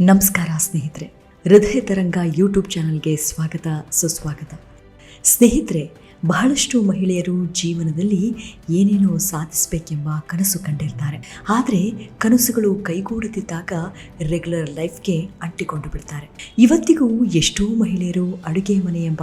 ನಮಸ್ಕಾರ ಸ್ನೇಹಿತರೆ. ಹೃದಯ ತರಂಗ ಯೂಟ್ಯೂಬ್ ಚಾನಲ್ಗೆ ಸ್ವಾಗತ, ಸುಸ್ವಾಗತ. ಸ್ನೇಹಿತರೆ, ಬಹಳಷ್ಟು ಮಹಿಳೆಯರು ಜೀವನದಲ್ಲಿ ಏನೇನೋ ಸಾಧಿಸಬೇಕೆಂಬ ಕನಸು ಕಂಡಿರ್ತಾರೆ. ಆದರೆ, ಕನಸುಗಳು ಕೈಗೂಡುತ್ತಿದ್ದಾಗ ರೆಗ್ಯುಲರ್ ಲೈಫ್ಗೆ ಅಂಟಿಕೊಂಡು ಬಿಡ್ತಾರೆ. ಇವತ್ತಿಗೂ ಎಷ್ಟೋ ಮಹಿಳೆಯರು ಅಡುಗೆ ಮನೆ ಎಂಬ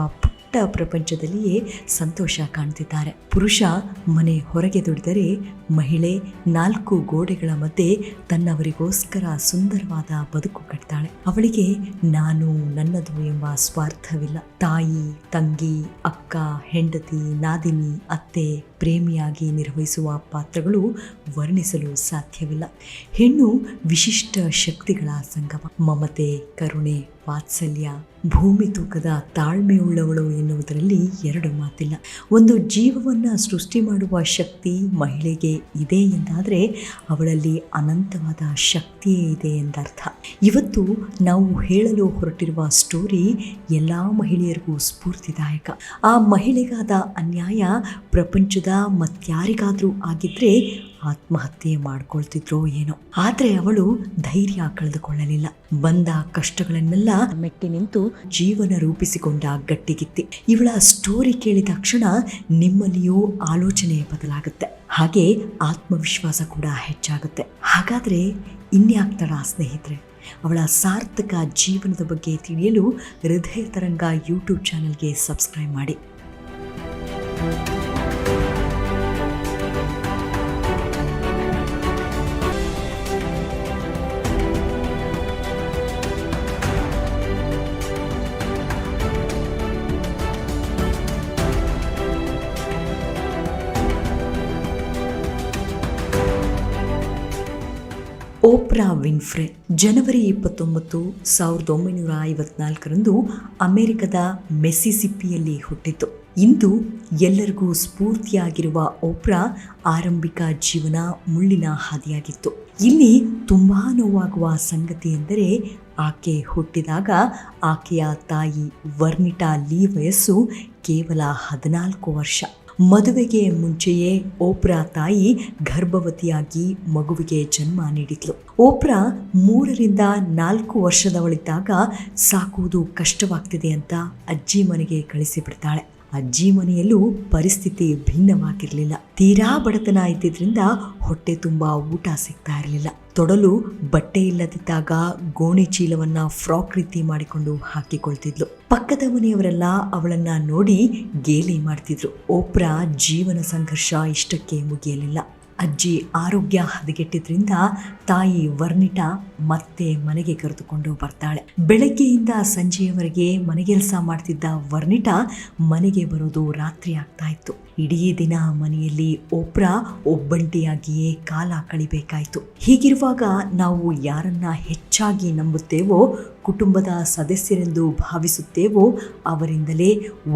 ಪುಟ್ಟ ಪ್ರಪಂಚದಲ್ಲಿಯೇ ಸಂತೋಷ ಕಾಣ್ತಿದ್ದಾರೆ. ಪುರುಷ ಮನೆ ಹೊರಗೆ ದುಡಿದರೆ ಮಹಿಳೆ ನಾಲ್ಕು ಗೋಡೆಗಳ ಮಧ್ಯೆ ತನ್ನವರಿಗೋಸ್ಕರ ಸುಂದರವಾದ ಬದುಕು ಕಟ್ತಾಳೆ. ಅವಳಿಗೆ ನಾನು ನನ್ನದು ಎಂಬ ಸ್ವಾರ್ಥವಿಲ್ಲ. ತಾಯಿ, ತಂಗಿ, ಅಕ್ಕ, ಹೆಂಡತಿ, ನಾದಿನಿ, ಅತ್ತೆ, ಪ್ರೇಮಿಯಾಗಿ ನಿರ್ವಹಿಸುವ ಪಾತ್ರಗಳು ವರ್ಣಿಸಲು ಸಾಧ್ಯವಿಲ್ಲ. ಹೆಣ್ಣು ವಿಶಿಷ್ಟ ಶಕ್ತಿಗಳ ಸಂಗಮ. ಮಮತೆ, ಕರುಣೆ ವಾತ್ಸಲ್ಯ, ಭೂಮಿ ತೂಕದ ತಾಳ್ಮೆಯುಳ್ಳವಳು ಎನ್ನುವುದರಲ್ಲಿ ಎರಡು ಮಾತಿಲ್ಲ. ಒಂದು ಜೀವವನ್ನು ಸೃಷ್ಟಿ ಮಾಡುವ ಶಕ್ತಿ ಮಹಿಳೆಗೆ ಇದೆ ಎಂದಾದರೆ ಅವಳಲ್ಲಿ ಅನಂತವಾದ ಶಕ್ತಿಯೇ ಇದೆ ಎಂದರ್ಥ. ಇವತ್ತು ನಾವು ಹೇಳಲು ಹೊರಟಿರುವ ಸ್ಟೋರಿ ಎಲ್ಲ ಮಹಿಳೆಯರಿಗೂ ಸ್ಫೂರ್ತಿದಾಯಕ. ಆ ಮಹಿಳೆಗಾದ ಅನ್ಯಾಯ ಪ್ರಪಂಚದ ಮತ್ಯಾರಿಗಾದರೂ ಆಗಿದ್ರೆ ಆತ್ಮಹತ್ಯೆ ಮಾಡ್ಕೊಳ್ತಿದ್ರೋ ಏನೋ. ಆದರೆ ಅವಳು ಧೈರ್ಯ ಕಳೆದುಕೊಳ್ಳಲಿಲ್ಲ. ಬಂದ ಕಷ್ಟಗಳನ್ನೆಲ್ಲ ಮೆಟ್ಟಿ ನಿಂತು ಜೀವನ ರೂಪಿಸಿಕೊಂಡ ಗಟ್ಟಿಗಿತ್ತಿ. ಇವಳ ಸ್ಟೋರಿ ಕೇಳಿದ ಕ್ಷಣ ನಿಮ್ಮಲ್ಲಿಯೂ ಆಲೋಚನೆ ಬದಲಾಗುತ್ತೆ. ಹಾಗೆ ಆತ್ಮವಿಶ್ವಾಸ ಕೂಡ ಹೆಚ್ಚಾಗುತ್ತೆ. ಹಾಗಾದರೆ ಇನ್ಯಾಗ್ತಾಳ ಸ್ನೇಹಿತರೆ, ಅವಳ ಸಾರ್ಥಕ ಜೀವನದ ಬಗ್ಗೆ ತಿಳಿಯಲು ಹೃದಯ ತರಂಗ ಯೂಟ್ಯೂಬ್ ಚಾನಲ್ಗೆ ಸಬ್ಸ್ಕ್ರೈಬ್ ಮಾಡಿ. ಓಪ್ರಾ ವಿನ್ಫ್ರೆ ಜನವರಿ ಇಪ್ಪತ್ತೊಂಬತ್ತು ಸಾವಿರದ ಒಂಬೈನೂರ ಐವತ್ನಾಲ್ಕರಂದು ಅಮೆರಿಕದ ಮೆಸ್ಸಿಸಿಪ್ಪಿಯಲ್ಲಿ ಹುಟ್ಟಿತು. ಇಂದು ಎಲ್ಲರಿಗೂ ಸ್ಫೂರ್ತಿಯಾಗಿರುವ ಓಪ್ರಾ ಆರಂಭಿಕ ಜೀವನ ಮುಳ್ಳಿನ ಹಾದಿಯಾಗಿತ್ತು. ಇಲ್ಲಿ ತುಂಬಾ ನೋವಾಗುವ ಸಂಗತಿ ಎಂದರೆ ಆಕೆ ಹುಟ್ಟಿದಾಗ ಆಕೆಯ ತಾಯಿ ವರ್ನಿಟಾ ಲೀ ವಯಸ್ಸು ಕೇವಲ ಹದಿನಾಲ್ಕು ವರ್ಷ. ಮದುವೆಗೆ ಮುಂಚೆಯೇ ಓಪ್ರಾ ತಾಯಿ ಗರ್ಭವತಿಯಾಗಿ ಮಗುವಿಗೆ ಜನ್ಮ ನೀಡಿದ್ಲು. ಓಪ್ರಾ ಮೂರರಿಂದ ನಾಲ್ಕು ವರ್ಷದವಳಿದ್ದಾಗ ಸಾಕುವುದು ಕಷ್ಟವಾಗ್ತಿದೆ ಅಂತ ಅಜ್ಜಿ ಮನೆಗೆ ಕಳಿಸಿಬಿಡ್ತಾಳೆ. ಅಜ್ಜಿ ಮನೆಯಲ್ಲೂ ಪರಿಸ್ಥಿತಿ ಭಿನ್ನವಾಗಿರಲಿಲ್ಲ. ತೀರಾ ಬಡತನ ಇದ್ದಿದ್ರಿಂದ ಹೊಟ್ಟೆ ತುಂಬ ಊಟ ಸಿಗ್ತಾ ಇರಲಿಲ್ಲ. ತೊಡಲು ಬಟ್ಟೆ ಇಲ್ಲದಿದ್ದಾಗ ಗೋಣಿ ಚೀಲವನ್ನ ಫ್ರಾಕ್ ರೀತಿ ಮಾಡಿಕೊಂಡು ಹಾಕಿಕೊಳ್ತಿದ್ಲು. ಪಕ್ಕದ ಮನೆಯವರೆಲ್ಲ ಅವಳನ್ನ ನೋಡಿ ಗೇಲಿ ಮಾಡ್ತಿದ್ರು. ಓಪ್ರಾ ಜೀವನ ಸಂಘರ್ಷ ಇಷ್ಟಕ್ಕೆ ಮುಗಿಯಲಿಲ್ಲ. ಅಜ್ಜಿ ಆರೋಗ್ಯ ಹದಗೆಟ್ಟಿದ್ರಿಂದ ತಾಯಿ ವರ್ಣಿಟ ಮತ್ತೆ ಮನೆಗೆ ಕರೆದುಕೊಂಡು ಬರ್ತಾಳೆ. ಬೆಳಗ್ಗೆಯಿಂದ ಸಂಜೆಯವರೆಗೆ ಮನೆಗೆಲಸ ಮಾಡ್ತಿದ್ದ ವರ್ಣಿಟ ಮನೆಗೆ ಬರೋದು ರಾತ್ರಿ ಆಗ್ತಾ ಇತ್ತು. ಇಡೀ ದಿನ ಮನೆಯಲ್ಲಿ ಒಬ್ಬರ ಒಬ್ಬಂಟಿಯಾಗಿಯೇ ಕಾಲ ಕಳಿಬೇಕಾಯಿತು. ಹೀಗಿರುವಾಗ ನಾವು ಯಾರನ್ನ ಹೆಚ್ಚಾಗಿ ನಂಬುತ್ತೇವೋ ಕುಟುಂಬದ ಸದಸ್ಯರೆಂದು ಭಾವಿಸುತ್ತೇವೋ ಅವರಿಂದಲೇ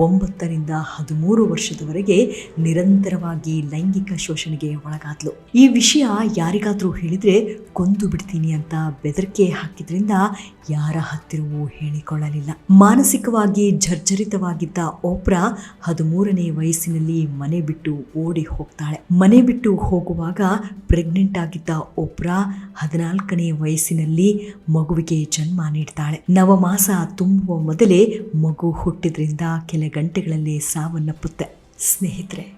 ಒಂಬತ್ತರಿಂದ ಹದಿಮೂರು ವರ್ಷದವರೆಗೆ ನಿರಂತರವಾಗಿ ಲೈಂಗಿಕ ಶೋಷಣೆಗೆ ಒಳಗಾದ್ಲು. ಈ ವಿಷಯ ಯಾರಿಗಾದರೂ ಹೇಳಿದರೆ ಕೊಂದು ಬಿಡ್ತೀನಿ ಅಂತ ಬೆದರಿಕೆ ಹಾಕಿದ್ರಿಂದ ಯಾರ ಹತ್ತಿರವೂ ಹೇಳಿಕೊಳ್ಳಲಿಲ್ಲ. ಮಾನಸಿಕವಾಗಿ ಜರ್ಜರಿತವಾಗಿದ್ದ ಓಪ್ರಾ ಹದಿಮೂರನೇ ವಯಸ್ಸಿನಲ್ಲಿ ಮನೆ ಬಿಟ್ಟು ಓಡಿ ಹೋಗ್ತಾಳೆ. ಮನೆ ಬಿಟ್ಟು ಹೋಗುವಾಗ ಪ್ರೆಗ್ನೆಂಟ್ ಆಗಿದ್ದ ಓಪ್ರಾ ಹದಿನಾಲ್ಕನೇ ವಯಸ್ಸಿನಲ್ಲಿ ಮಗುವಿಗೆ ಜನ್ಮ ನೀಡ್ತಾಳೆ. ನವಮಾಸ ತುಂಬುವ ಮೊದಲೇ ಮಗು ಹುಟ್ಟಿದ್ರಿಂದ ಕೆಲ ಗಂಟೆಗಳಲ್ಲಿ ಸಾವನ್ನಪ್ಪುತ್ತೆ. ಸ್ನೇಹಿತರೆ,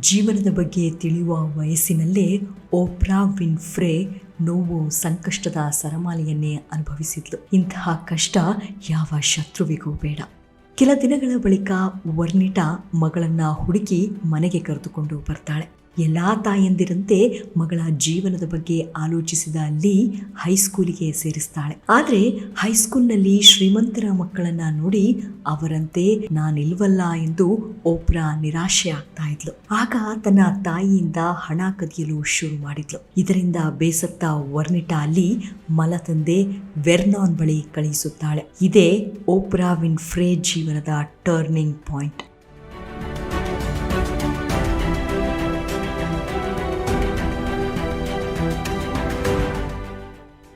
ಜೀವನದ ಬಗ್ಗೆ ತಿಳಿಯುವ ವಯಸ್ಸಿನಲ್ಲೇ ಓಪ್ರಾ ವಿನ್ಫ್ರೇ ನೋವು ಸಂಕಷ್ಟದ ಸರಮಾಲೆಯನ್ನೇ ಅನುಭವಿಸಿದ್ಲು. ಇಂತಹ ಕಷ್ಟ ಯಾವ ಶತ್ರುವಿಗೂ ಬೇಡ. ಕೆಲ ದಿನಗಳ ಬಳಿಕ ವರ್ಣಿಟ ಮಗಳನ್ನ ಹುಡುಕಿ ಮನೆಗೆ ಕರೆದುಕೊಂಡು ಬರ್ತಾಳೆ. ಎಲ್ಲ ತಾಯಂದಿರಂತೆ ಮಗಳ ಜೀವನದ ಬಗ್ಗೆ ಆಲೋಚಿಸಿದ ಲೀ ಹೈಸ್ಕೂಲಿಗೆ ಸೇರಿಸ್ತಾಳೆ. ಆದರೆ ಹೈಸ್ಕೂಲ್ನಲ್ಲಿ ಶ್ರೀಮಂತರ ಮಕ್ಕಳನ್ನ ನೋಡಿ ಅವರಂತೆ ನಾನಿಲ್ವಲ್ಲ ಎಂದು ಓಪ್ರಾ ನಿರಾಶೆ ಆಗ್ತಾ ಇದ್ಲು. ಆಗ ತನ್ನ ತಾಯಿಯಿಂದ ಹಣ ಕದಿಯಲು ಶುರು ಮಾಡಿದ್ಲು. ಇದರಿಂದ ಬೇಸತ್ತ ವರ್ನಿಟಾ ಅಲ್ಲಿ ಮಲ ತಂದೆ ವೆರ್ನಾನ್ ಬಳಿ ಕಳಿಸುತ್ತಾಳೆ. ಇದೇ ಓಪ್ರಾ ವಿನ್ ಫ್ರೇ ಜೀವನದ ಟರ್ನಿಂಗ್ ಪಾಯಿಂಟ್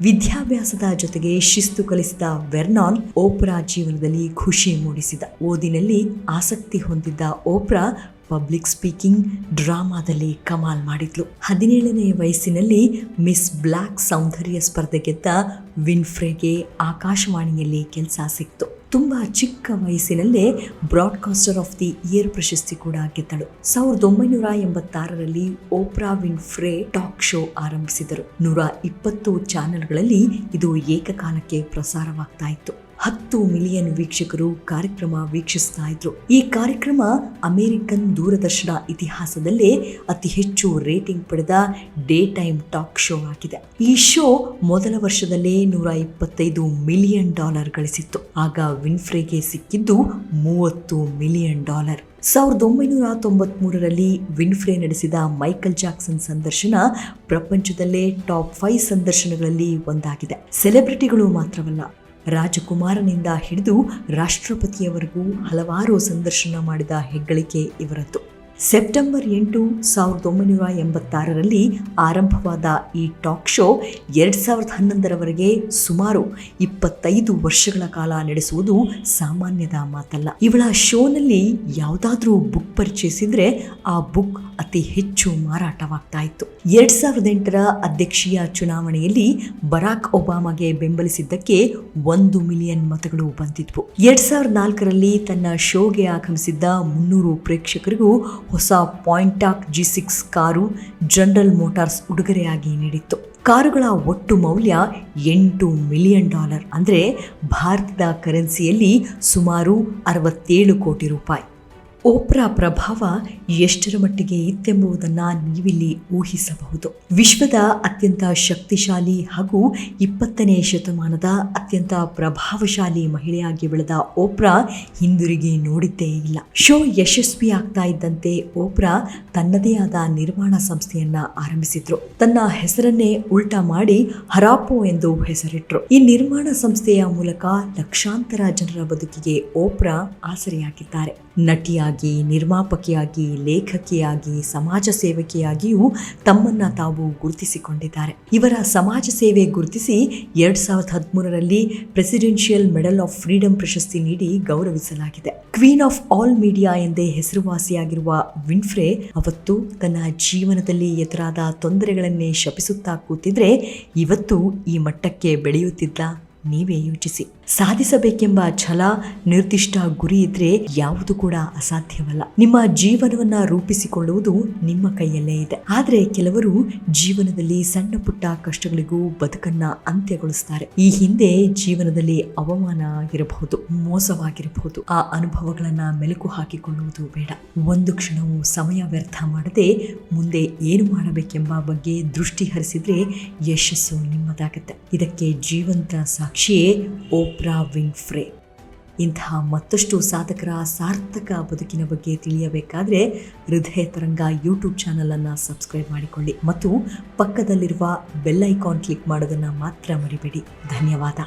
ವಿದ್ಯಾಭ್ಯಾಸದ ಜೊತೆಗೆ ಶಿಸ್ತು ಕಲಿಸಿದ ವೆರ್ನಾನ್ ಓಪ್ರಾ ಜೀವನದಲ್ಲಿ ಖುಷಿ ಮೂಡಿಸಿದ ಓದಿನಲ್ಲಿ ಆಸಕ್ತಿ ಹೊಂದಿದ್ದ ಓಪ್ರಾ ಪಬ್ಲಿಕ್ ಸ್ಪೀಕಿಂಗ್ ಡ್ರಾಮಾದಲ್ಲಿ ಕಮಾಲ್ ಮಾಡಿದ್ಲು. ಹದಿನೇಳನೇ ವಯಸ್ಸಿನಲ್ಲಿ ಮಿಸ್ ಬ್ಲ್ಯಾಕ್ ಸೌಂದರ್ಯ ಸ್ಪರ್ಧೆ ಗೆದ್ದ ವಿನ್ಫ್ರೆಗೆ ಆಕಾಶವಾಣಿಯಲ್ಲಿ ಕೆಲಸ ಸಿಕ್ತು. ತುಂಬಾ ಚಿಕ್ಕ ವಯಸ್ಸಿನಲ್ಲೇ ಬ್ರಾಡ್ಕಾಸ್ಟರ್ ಆಫ್ ದಿ ಇಯರ್ ಪ್ರಶಸ್ತಿ ಕೂಡ ಗೆದ್ದಳು. ಸಾವಿರದ ಒಂಬೈನೂರ ಎಂಬತ್ತಾರರಲ್ಲಿ ಓಪ್ರಾ ವಿನ್ಫ್ರೇ ಟಾಕ್ ಶೋ ಆರಂಭಿಸಿದರು. ನೂರ ಇಪ್ಪತ್ತು ಚಾನೆಲ್ಗಳಲ್ಲಿ ಇದು ಏಕಕಾಲಕ್ಕೆ ಪ್ರಸಾರವಾಗ್ತಾ ಇತ್ತು. ಹತ್ತು ಮಿಲಿಯನ್ ವೀಕ್ಷಕರು ಕಾರ್ಯಕ್ರಮ ವೀಕ್ಷಿಸ್ತಾ ಇದ್ರು. ಈ ಕಾರ್ಯಕ್ರಮ ಅಮೆರಿಕನ್ ದೂರದರ್ಶನ ಇತಿಹಾಸದಲ್ಲೇ ಅತಿ ಹೆಚ್ಚು ರೇಟಿಂಗ್ ಪಡೆದ ಡೇ ಟೈಮ್ ಟಾಕ್ ಶೋ ಆಗಿದೆ. ಈ ಶೋ ಮೊದಲ ವರ್ಷದಲ್ಲೇ ನೂರ ಇಪ್ಪತ್ತೈದು ಮಿಲಿಯನ್ ಡಾಲರ್ ಗಳಿಸಿತ್ತು. ಆಗ ವಿನ್ಫ್ರೆಗೆ ಸಿಕ್ಕಿದ್ದು ಮೂವತ್ತು ಮಿಲಿಯನ್ ಡಾಲರ್. ಸಾವಿರದ ಒಂಬೈನೂರ ತೊಂಬತ್ಮೂರರಲ್ಲಿ ವಿನ್ಫ್ರೆ ನಡೆಸಿದ ಮೈಕಲ್ ಜಾಕ್ಸನ್ ಸಂದರ್ಶನ ಪ್ರಪಂಚದಲ್ಲೇ ಟಾಪ್ ಫೈವ್ ಸಂದರ್ಶನಗಳಲ್ಲಿ ಒಂದಾಗಿದೆ. ಸೆಲೆಬ್ರಿಟಿಗಳು ಮಾತ್ರವಲ್ಲ ರಾಜಕುಮಾರನಿಂದ ಹಿಡಿದು ರಾಷ್ಟ್ರಪತಿಯವರೆಗೂ ಹಲವಾರು ಸಂದರ್ಶನ ಮಾಡಿದ ಹೆಗ್ಗಳಿಕೆ ಇವರದ್ದು. ಸೆಪ್ಟೆಂಬರ್ ಎಂಟು ಸಾವಿರದ ಒಂಬೈನೂರ ಎಂಬತ್ತಾರರಲ್ಲಿ ಆರಂಭವಾದ ಈ ಟಾಕ್ ಶೋ ಎರಡು ಸಾವಿರದ ಹನ್ನೊಂದರವರೆಗೆ ಸುಮಾರು ಇಪ್ಪತ್ತೈದು ವರ್ಷಗಳ ಕಾಲ ನಡೆಸುವುದು ಸಾಮಾನ್ಯದ ಮಾತಲ್ಲ. ಇವಳ ಶೋನಲ್ಲಿ ಯಾವುದಾದ್ರೂ ಬುಕ್ ಪರಿಚಯಿಸಿದರೆ ಆ ಬುಕ್ ಅತಿ ಹೆಚ್ಚು ಮಾರಾಟವಾಗ್ತಾ ಇತ್ತು. ಎರಡ್ ಸಾವಿರದ ಎಂಟರ ಅಧ್ಯಕ್ಷೀಯ ಚುನಾವಣೆಯಲ್ಲಿ ಬರಾಕ್ ಒಬಾಮಾಗೆ ಬೆಂಬಲಿಸಿದ್ದಕ್ಕೆ ಒಂದು ಮಿಲಿಯನ್ ಮತಗಳು ಬಂದಿದ್ವು. ಎರಡು ಸಾವಿರದ ನಾಲ್ಕರಲ್ಲಿ ತನ್ನ ಶೋಗೆ ಆಗಮಿಸಿದ್ದ ಮುನ್ನೂರು ಪ್ರೇಕ್ಷಕರಿಗೂ ಹೊಸ Pontiac G six car General Motors ಉಡುಗೊರೆಯಾಗಿ ನೀಡಿತ್ತು. ಕಾರುಗಳ ಒಟ್ಟು ಮೌಲ್ಯ ಎಂಟು ಮಿಲಿಯನ್ ಡಾಲರ್ ಅಂದರೆ ಭಾರತದ ಕರೆನ್ಸಿಯಲ್ಲಿ ಸುಮಾರು ಅರವತ್ತೇಳು ಕೋಟಿ ರೂಪಾಯಿ. ಓಪ್ರಾ ಪ್ರಭಾವ ಎಷ್ಟರ ಮಟ್ಟಿಗೆ ಇತ್ತೆಂಬುದನ್ನು ನೀವಿಲ್ಲಿ ಊಹಿಸಬಹುದು. ವಿಶ್ವದ ಅತ್ಯಂತ ಶಕ್ತಿಶಾಲಿ ಹಾಗೂ ಇಪ್ಪತ್ತನೇ ಶತಮಾನದ ಅತ್ಯಂತ ಪ್ರಭಾವಶಾಲಿ ಮಹಿಳೆಯಾಗಿ ಬೆಳೆದ ಓಪ್ರಾ ಹಿಂದಿರುಗಿ ನೋಡಿದ್ದೇ ಇಲ್ಲ. ಶೋ ಯಶಸ್ವಿ ಆಗ್ತಾ ಇದ್ದಂತೆ ಓಪ್ರಾ ತನ್ನದೇ ಆದ ನಿರ್ಮಾಣ ಸಂಸ್ಥೆಯನ್ನ ಆರಂಭಿಸಿದ್ರು. ತನ್ನ ಹೆಸರನ್ನೇ ಉಲ್ಟಾ ಮಾಡಿ ಹರಾಪೋ ಎಂದು ಹೆಸರಿಟ್ರು. ಈ ನಿರ್ಮಾಣ ಸಂಸ್ಥೆಯ ಮೂಲಕ ಲಕ್ಷಾಂತರ ಜನರ ಬದುಕಿಗೆ ಓಪ್ರಾ ಆಸರೆಯಾಗಿದ್ದಾರೆ. ನಟಿಯಾಗಿ ನಿರ್ಮಾಪಕಿಯಾಗಿ, ಲೇಖಕಿಯಾಗಿ, ಸಮಾಜ ಸೇವಕಿಯಾಗಿಯೂ ತಮ್ಮನ್ನ ತಾವು ಗುರುತಿಸಿಕೊಂಡಿದ್ದಾರೆ. ಇವರ ಸಮಾಜ ಸೇವೆ ಗುರುತಿಸಿ ಎರಡು ಸಾವಿರದ ಹದಿಮೂರರಲ್ಲಿ ಪ್ರೆಸಿಡೆನ್ಷಿಯಲ್ ಮೆಡಲ್ ಆಫ್ ಫ್ರೀಡಂ ಪ್ರಶಸ್ತಿ ನೀಡಿ ಗೌರವಿಸಲಾಗಿದೆ. ಕ್ವೀನ್ ಆಫ್ ಆಲ್ ಮೀಡಿಯಾ ಎಂದೇ ಹೆಸರುವಾಸಿಯಾಗಿರುವ ವಿನ್ಫ್ರೆ ಅವತ್ತು ತನ್ನ ಜೀವನದಲ್ಲಿ ಎದುರಾದ ತೊಂದರೆಗಳನ್ನೇ ಶಪಿಸುತ್ತಾ ಕೂತಿದ್ರೆ ಇವತ್ತು ಈ ಮಟ್ಟಕ್ಕೆ ಬೆಳೆಯುತ್ತಿದ್ದ ನೀವೇ ಯೋಚಿಸಿ. ಸಾಧಿಸಬೇಕೆಂಬ ಛಲ, ನಿರ್ದಿಷ್ಟ ಗುರಿ ಇದ್ರೆ ಯಾವುದು ಕೂಡ ಅಸಾಧ್ಯವಲ್ಲ. ನಿಮ್ಮ ಜೀವನವನ್ನ ರೂಪಿಸಿಕೊಳ್ಳುವುದು ನಿಮ್ಮ ಕೈಯಲ್ಲೇ ಇದೆ. ಆದರೆ ಕೆಲವರು ಜೀವನದಲ್ಲಿ ಸಣ್ಣ ಪುಟ್ಟ ಕಷ್ಟಗಳಿಗೂ ಬದುಕನ್ನ ಅಂತ್ಯಗೊಳಿಸ್ತಾರೆ. ಈ ಹಿಂದೆ ಜೀವನದಲ್ಲಿ ಅವಮಾನ ಆಗಿರಬಹುದು, ಮೋಸವಾಗಿರಬಹುದು. ಆ ಅನುಭವಗಳನ್ನ ಮೆಲುಕು ಹಾಕಿಕೊಳ್ಳುವುದು ಬೇಡ. ಒಂದು ಕ್ಷಣವೂ ಸಮಯ ವ್ಯರ್ಥ ಮಾಡದೆ ಮುಂದೆ ಏನು ಮಾಡಬೇಕೆಂಬ ಬಗ್ಗೆ ದೃಷ್ಟಿ ಹರಿಸಿದ್ರೆ ಯಶಸ್ಸು ನಿಮ್ಮದಾಗತ್ತೆ. ಇದಕ್ಕೆ ಜೀವಂತ ಸಾಕ್ಷಿಯೇ ಓಪ್ರಾ ವಿನ್ಫ್ರೆ ಇಂತಹ ಮತ್ತಷ್ಟು ಸಾಧಕರ ಸಾರ್ಥಕ ಬದುಕಿನ ಬಗ್ಗೆ ತಿಳಿಯಬೇಕಾದರೆ ಹೃದಯ ತರಂಗ ಯೂಟ್ಯೂಬ್ ಚಾನಲನ್ನು ಸಬ್ಸ್ಕ್ರೈಬ್ ಮಾಡಿಕೊಳ್ಳಿ ಮತ್ತು ಪಕ್ಕದಲ್ಲಿರುವ ಬೆಲ್ ಐಕಾನ್ ಕ್ಲಿಕ್ ಮಾಡೋದನ್ನು ಮಾತ್ರ ಮರಿಬೇಡಿ. ಧನ್ಯವಾದ.